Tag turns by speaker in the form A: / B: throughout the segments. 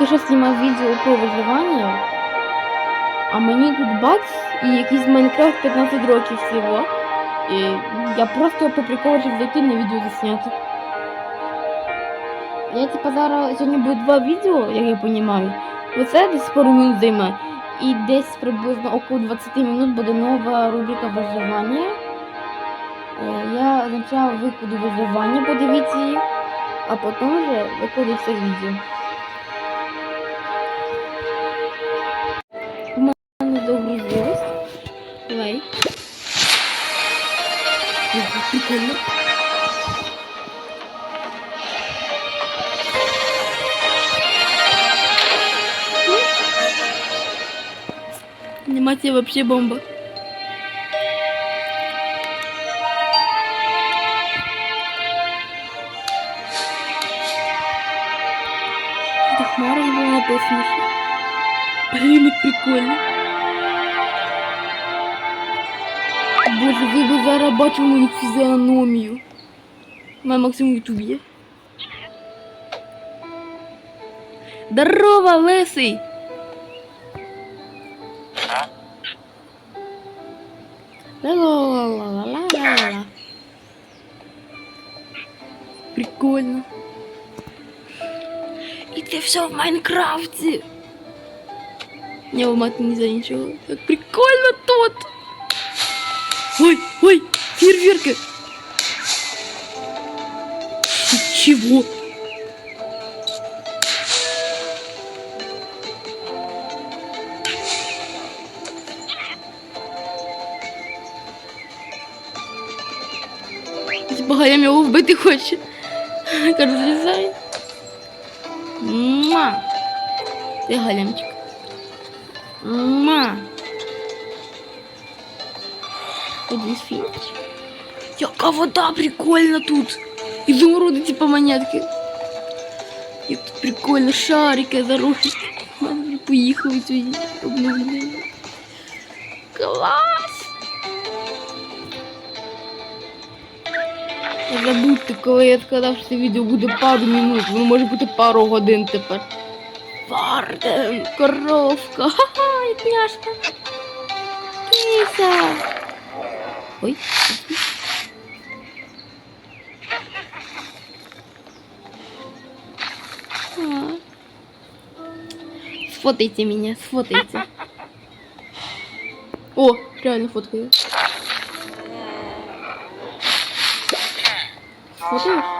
A: тільки що знімав відео про виживання, а мені тут бац і якийсь Майнкрафт 15 років всього. І я просто по приколу зайти на відео засняти. Я типа зараз сьогодні буде два відео, як я розумію. Оце десь пару минут займе. І десь приблизно около 20 минут буде нова рубрика виживання. Е, Я спочатку викладу виживання, подивіться її, а потім вже викладу це відео. Анимация вообще бомба. Это хмара его написано. Блин, прикольно. Боже, ви би зараз бачили мою фізіономію. На максимум ютубі. Здорово, лисий! Все в Майнкрафте. Не умать не за ничего. Так прикольно тут. Ой, ой, фейерверки. Чего? Типа Галям його вбити хоче. Каже, злізай. Ма. Ти Галямчик. Ма. Один фінч. Яка вода прикольна тут. Ізумруди, типа монетки. Як тут прикольно, зарухи. Ми вже поїхали сьогодні. Обновлення. Забудьте, коли я сказав, що це відео буде пару минут, воно може бути пару годин тепер. Варден, коровка, ха-ха, і пляшка. Кіса. Ой. Сфотайте меня, сфотайте. О, реально фоткаю. Сфотаешь?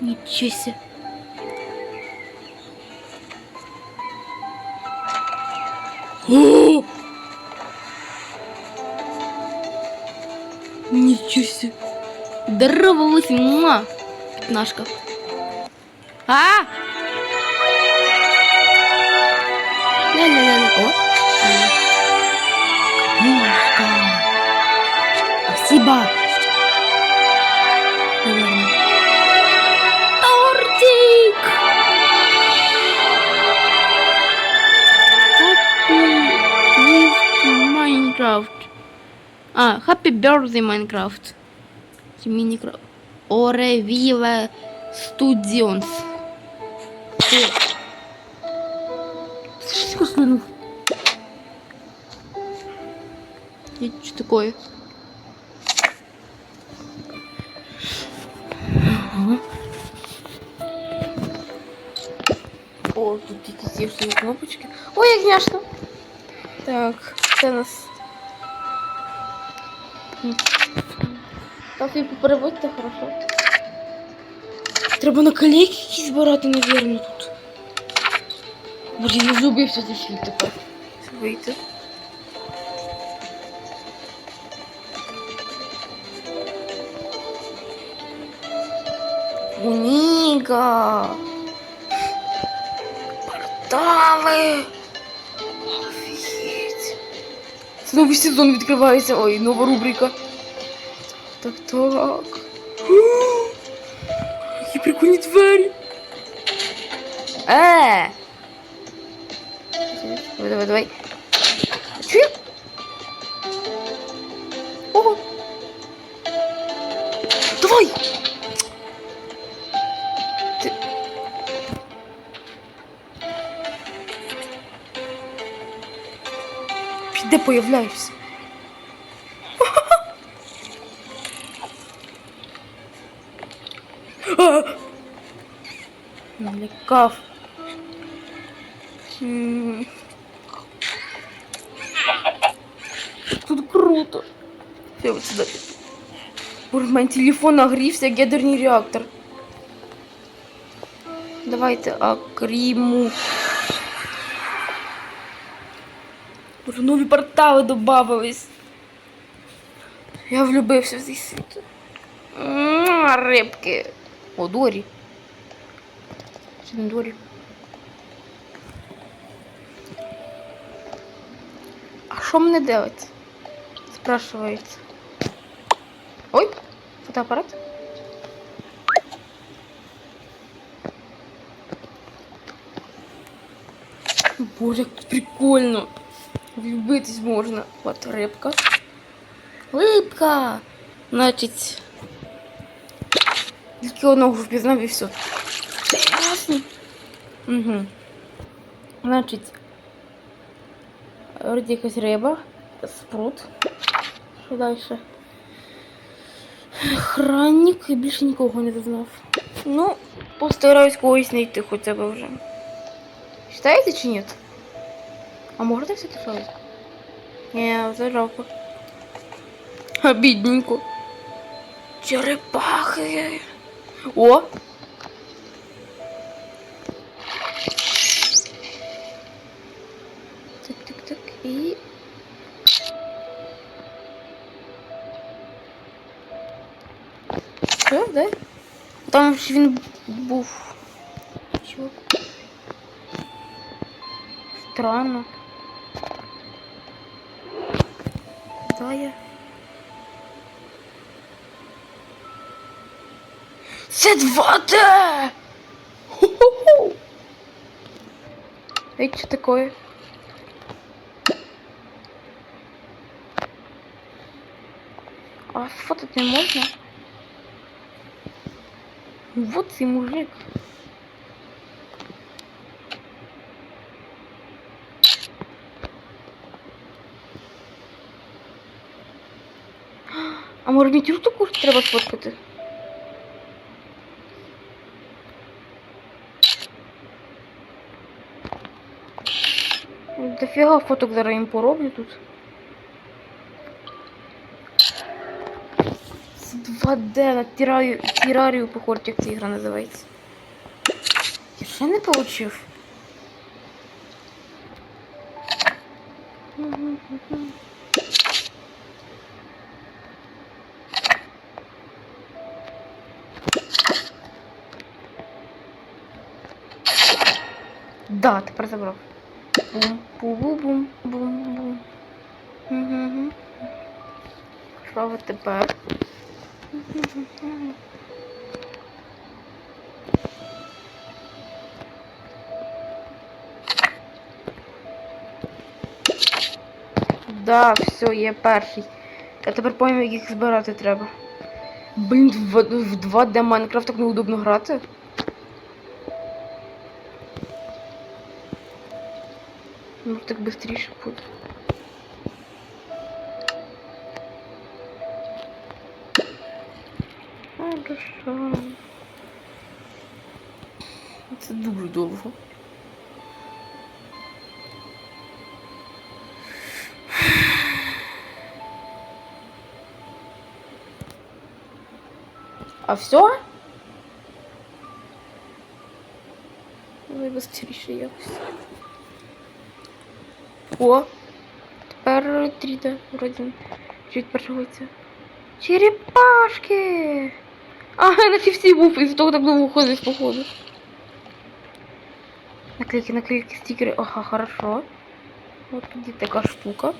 A: Ничего себе. О! Ничего себе. Здорово, лысый, муа. Пятнашка. А! А, Happy Birthday Minecraft. Minecraft. Оревіле Студіонс. Что слынул? Это что такое? Ага. О, тут якісь є всі кнопочки. Ой, як няшно. Так, це у нас. Так, і переводьте, хорошо. Треба наклейки якісь збирати, навірно, тут. Блін, зубився цей світ тепер. Вийти. Книга. Портали. Це новий сезон відкривається. Ой, нова рубрика. Так, так. Які прикольні двері. Е! Давай, давай, давай. Чу? Ого. Давай! Де появляєшся? Налякав. Тут круто. Я вот сюда. Боже, в телефон нагрівся, ядерний реактор. Давайте окріму. Боже, нові портали додавались. Я влюбився в цей світ. Рибки. О, Дорі. Чи не Дорі? А що мене делать? Спрашивається. Ой, фотоапарат. Боже, прикольно. Влюбитись можна. От рибка. Рибка! Значить. Тільки одного впізнав і все. Ясно. Угу. Значить. Вроді якась риба. Спрут. Що далі? Охранник і більше нікого не зазнав. Ну, постараюсь когось знайти хоча б вже. Считаете чи нет? А можно все таки Не, це жалко. А бідненько. Черепахи. О! Так, так, так. І. Що, да? Там ж він був. Чого? Странно. Я. Це 2D! Ху-ху-ху! Эй, что такое? А сфотать не можно? Вот и мужик. Мені цю штуку треба сфоткати? Дофіга фоток зараз їм пороблю тут. Це 2D на тирарію, тирарію похоже, як ця ігра називається. Я ще не получив. Да, тепер забрав. Бум, бум, бум, бум. Угу. Що ви тепер? Да, все, є перший. Я тепер пам'ятаю, як їх збирати треба. Блін, в 2D Майнкрафт так неудобно грати. Так быстрее будет. Хорошо. Це дуже довго. А все? Давай быстрее якось. О! Тепер 3D вроді першується. Черепашки! А, на всі був, і того так довго ходить, походу. Наклейки, наклейки, стикеры. Ага, хорошо. Вот где такая штука.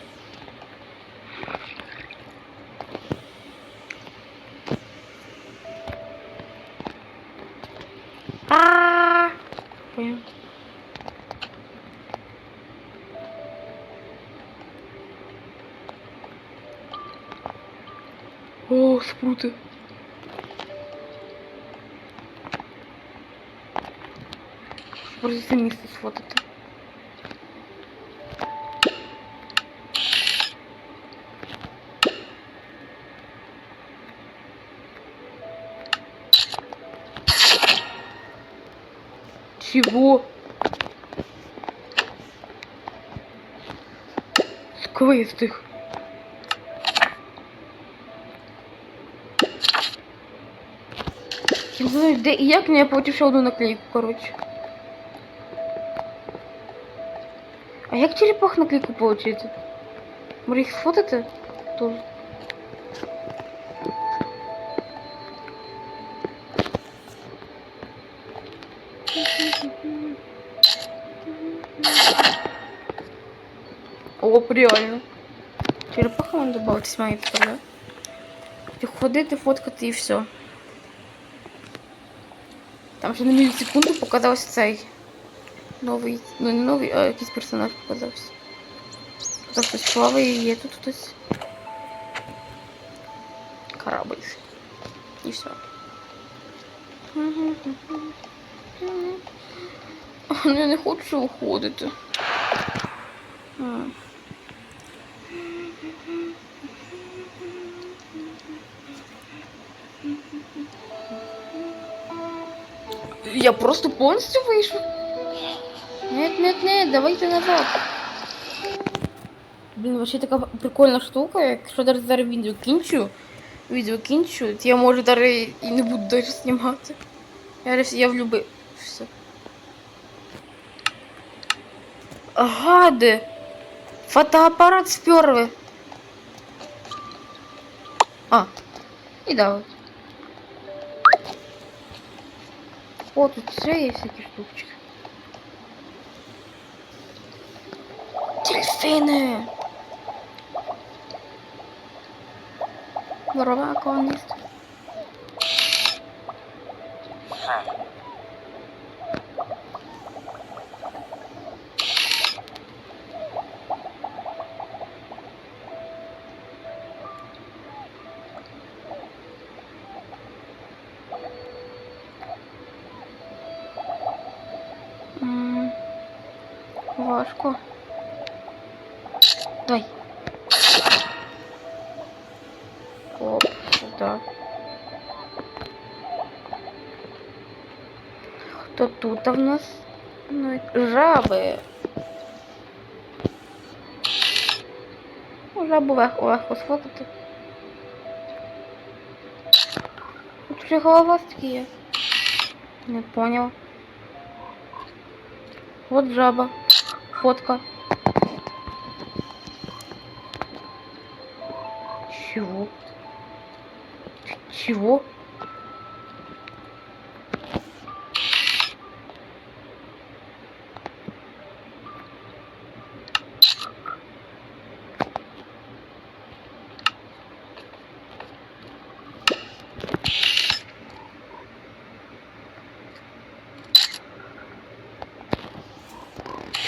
A: Це місце сфотити. Чего? З квестих. Я не знаю, де і як, але я одну наклейку, коротше. А як черепах на наклейку получити? Може їх сфотити? Тут. О, реально. Черепаха вон добавитись має да? Тільки ходити, фоткати і все. Там ще на мілісекунду показався цей новий, ну не новий, а якийсь персонаж показався. Там хтось плаває, є тут хтось. Корабль. І все. Я не хочу уходити. Я просто повністю вийшов. Нет, нет, нет, давайте назад. Блін, вообще така прикольна штука, якщо даже зараз відео кінчу, відео кінчу, то я можу даже і не буду даже знімати. Я, рес- я влюбився. Гади! Фотоапарат сперли. А, і дали. О, тут ще є всякі штучки. Дельфины! Ворова колонист. М, Важко. Давай. Оп, сюда. Хто тут в нас? Ну, жаби. Ну, жабу легко, легко сфотити. Тут вже головастики є. Не понял. Вот жаба. Фотка.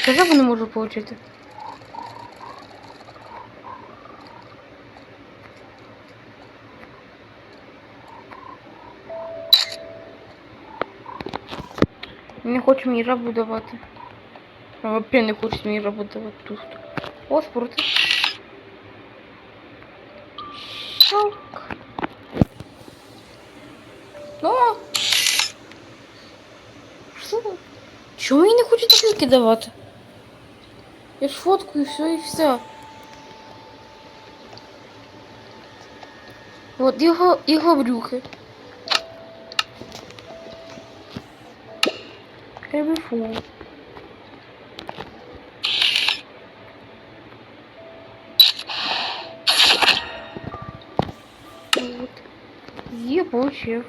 A: Я не можу получити? Не хочу мені жабу давати. Взагалі не хочу мені жабу давати тут. О, спорти. Щелк. Ну. Що? Чому мені не хочуть таблетки давати? Я ж фоткаю все и все. Вот його, його брюхи. Телефон. Вот. Є получив.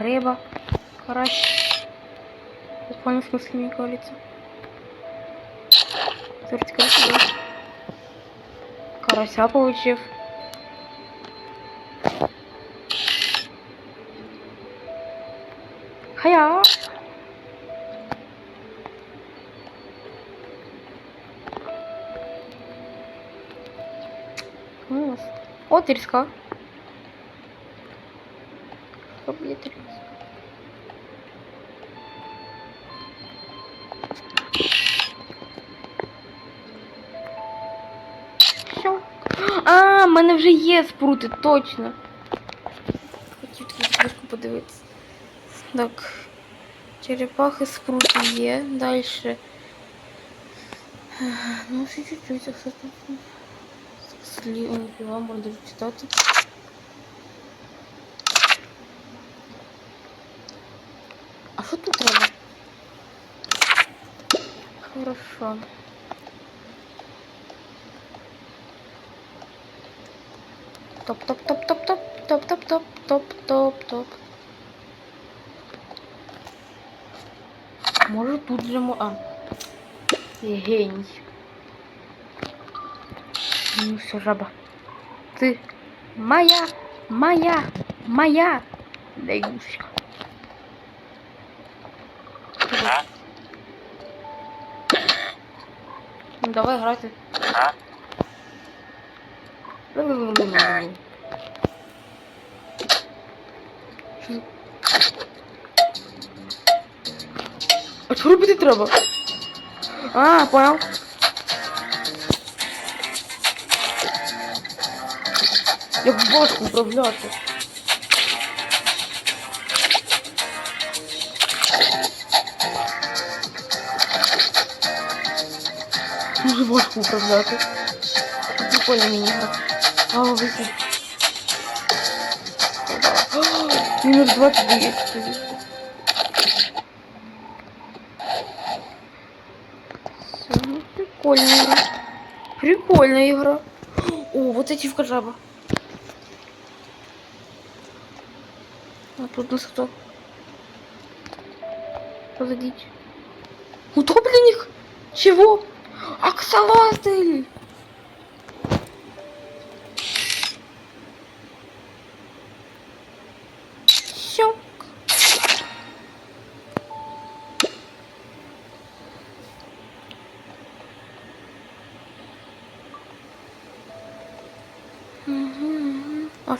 A: Риба. Хорошо. буквальном смысле не колется. Смотрите, как сюда. Карася получив. Хая! Вот риска. вже є спрути, точно. Хотів таку книжку подивитися. Так. Черепахи спрути є. Дальше. Ну, ще чуть-чуть, а що тут? Слів, не піва, можна дуже читати. А що тут треба? Хорошо. Топ, топ, топ. Може тут же. А. Геній. Ну все, жаба. Ты моя, моя, моя Даюшка. Ну давай грати. А що робити треба? А, понял. Як важко управляти. Дуже важко управляти. Прикольно міні-гра. А. Мінус 20 дається. Все, ну прикольная игра. Прикольная игра. О, вот эти в жаба. А тут нас кто? Позадите. Утопленник? Чего? Аксалотль!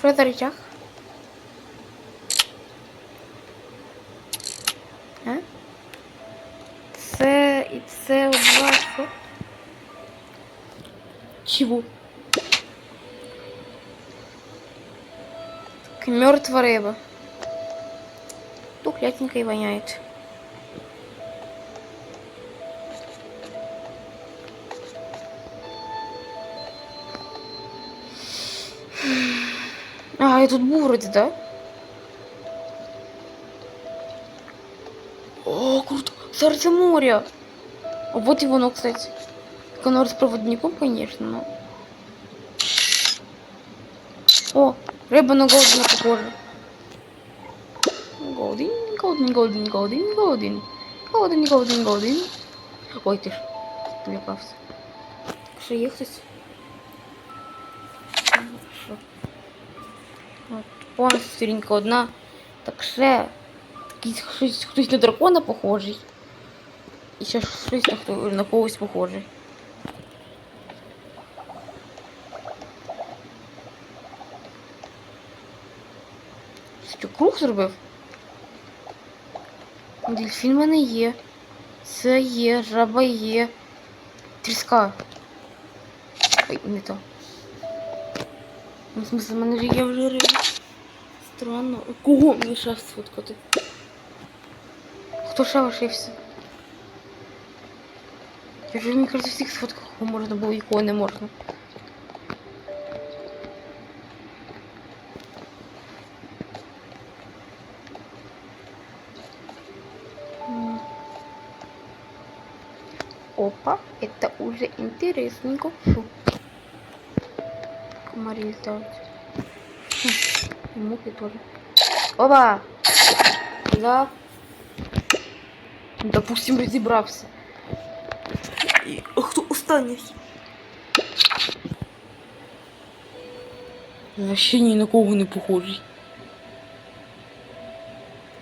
A: продорчах? Це і це важко. Чего? Так, рыба. Тухлятенько и воняет. я тут був да? О, круто! Серце моря! А вот его, воно, кстати. Конор с проводником, конечно, но... Ну. О, рыба на голдена похожа. Голдин, голдин, голдин, голдин, голдин. Голдин, голдин, голдин. Ой, ты ж. Мне кажется. Что ехать? Повністю сторінка одна. Так ще якийсь хтось, хтось на дракона похожий. І ще щось на, хто- на когось похожий. Що круг зробив? Дельфін в мене є. Це є, жаба є. Тріска. Ой, не то. Ну, в смысле, в мене ж є вже риба. Странно. Кого ще сфоткати? Хто ще лишився? Я вже мені кажуть, всіх сфотках кого можна було і кого не можна. Опа, это уже интересненько. Фу. Комари летают. Мухи тоже. Опа! Да. Допустим, розібрався. Хто останній? Вообще ні на кого не похожий.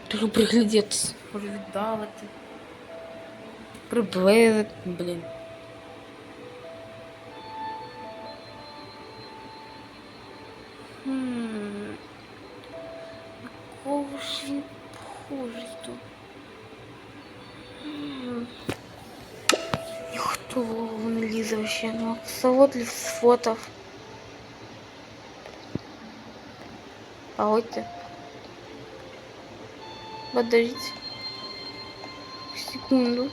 A: Треба приглядітися. Може віддалити. Приблизити, блін. Вообще. Ну, Саводлів сфотав. Погодьте. Подождите. Секунду.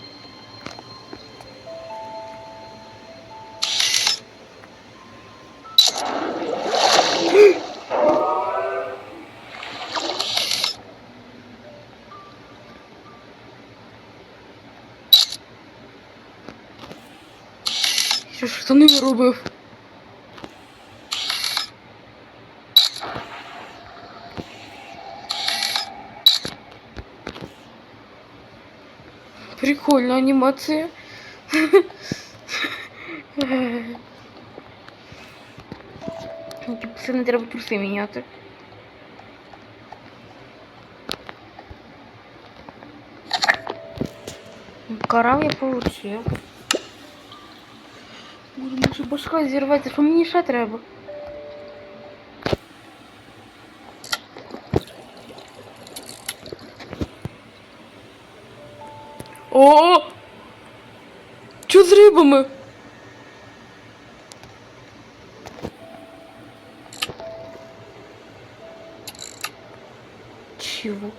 A: Що ж штани робив? Прикольна анімація. Це не треба труси міняти. Карал я получив. Може башка зірветься, що мені ще треба? О! Що з рибами? Чего?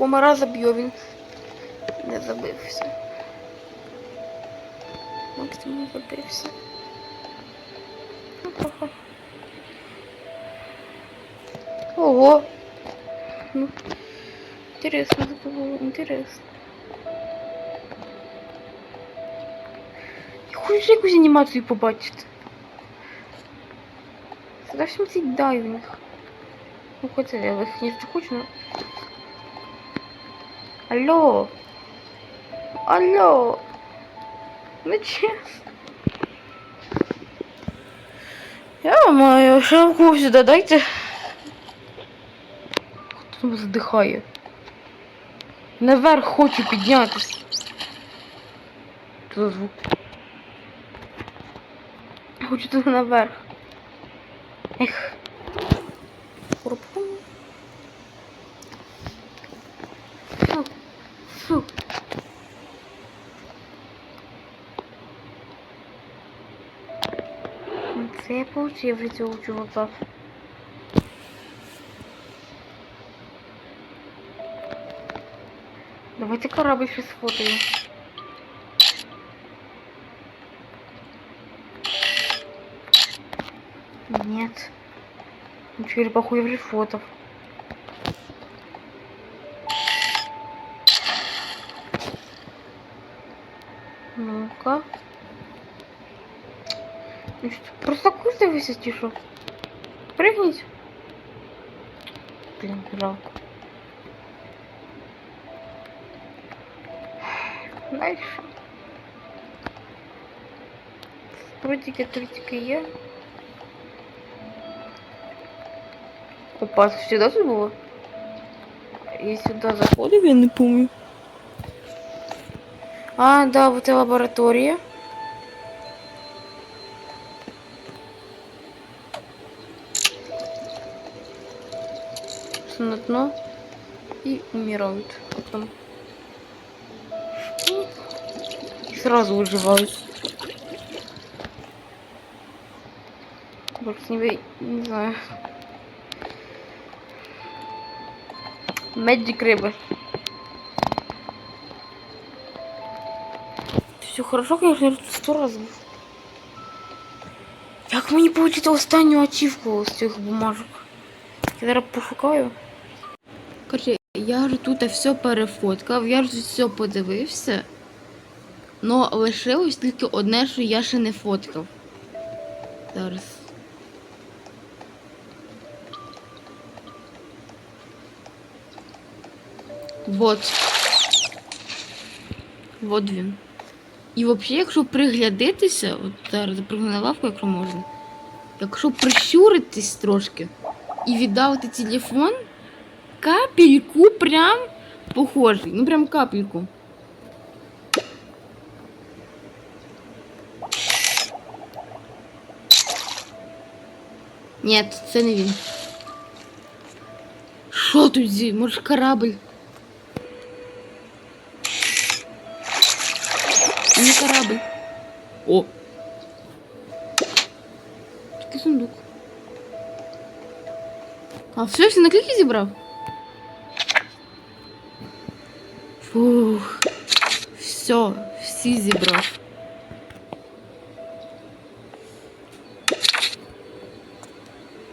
A: Комара заб'є він. Не забився. Максимум забився. Ну. Ого. Ну, интересно, это было интересно. Я хочу якусь анімацію побачити. Зовсім цей дайвінг. Ну, хоча я їх не хочу, но... Алло. Алло. Ну чесно. Я маю шапку сюди дайте. Хто там здихає? Наверх хочу піднятися. Що за звук? Хочу туди наверх. Ех. Рупум. Фу. Фу. Це я получив від цього чувака. Давайте корабль сейчас сфотаем. Нет. Ну, черепаху я уже фотов. Подписывайтесь, тишу. Прыгните. Блин, жалко. Дальше. Трутики, трутики я. Опа, всегда же было? И сюда заходим, я не помню. А, да, вот и лаборатория. На дно и умирают потом. И сразу выживают. Больше не, не знаю. Медик рыбы. Все хорошо, конечно, я тут сто раз був. Як мені получити останню ачівку з цих бумажок? Я зараз пошукаю. Короче, я ж тут все перефоткав, я ж все подивився. Но лишилось тільки одне, що я ще не фоткав. Зараз. Вот. Вот він. І взагалі, якщо приглядитися, от зараз запрыгну на лавку, якщо можна. Якщо прищуритись трошки і віддати телефон, капельку прям похожий. Ну прям капельку. Ні, це не він. Що тут зі? Може корабль? Не корабль. О. Такий сундук. А все, всі наклейки зібрав? Фух. Все, всі зібрав.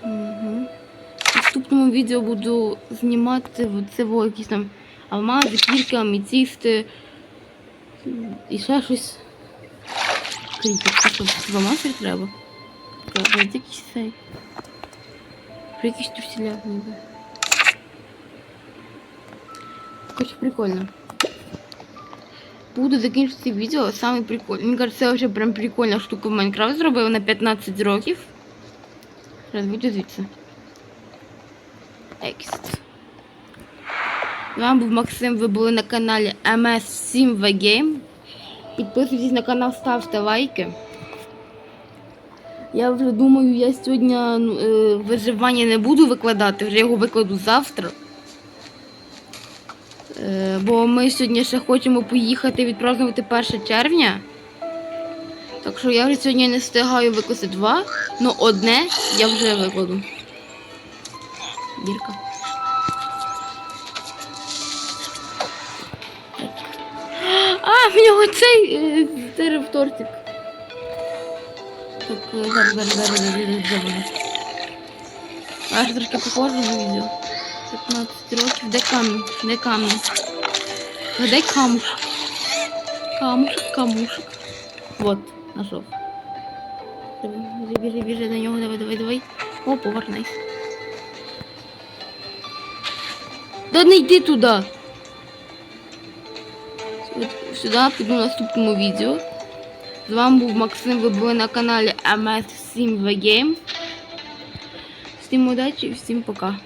A: Угу. В наступному відео буду знімати це якісь там алмази, кірки, аметисти і ще щось. Що, зламати треба? Якийсь цей. Про якісь труселя ніби. Короче, прикольно. Буду закінчити відео саме прикольне. Мені кажется, це вже прям прикольна штука в Майнкрафт зробив на 15 років. Зараз вийду звідси. Екст. З вами був Максим, ви були на каналі MS7V Game. Підписуйтесь на канал, ставте лайки. Я вже думаю, я сьогодні ну, е, виживання не буду викладати, вже його викладу завтра. Е, бо ми сьогодні ще хочемо поїхати відпразнувати 1 червня. Так що я вже сьогодні не встигаю викласти два, але одне я вже викладу. Дірка. А, в нього цей е, стерев тортик. Так, е, зараз, зараз, зараз, зараз, зараз. Аж трошки похоже на відео. 15 років. Де камінь? Де камінь? Де камушек? Камушек, камушек. Вот, нашов. Біжи, біжи, до нього, давай, давай, давай. О, повернись. Да не йди туди. Сюди піду в наступному відео. З вами був Максим, ви були на каналі MS7V Game. Всім удачі і всім пока.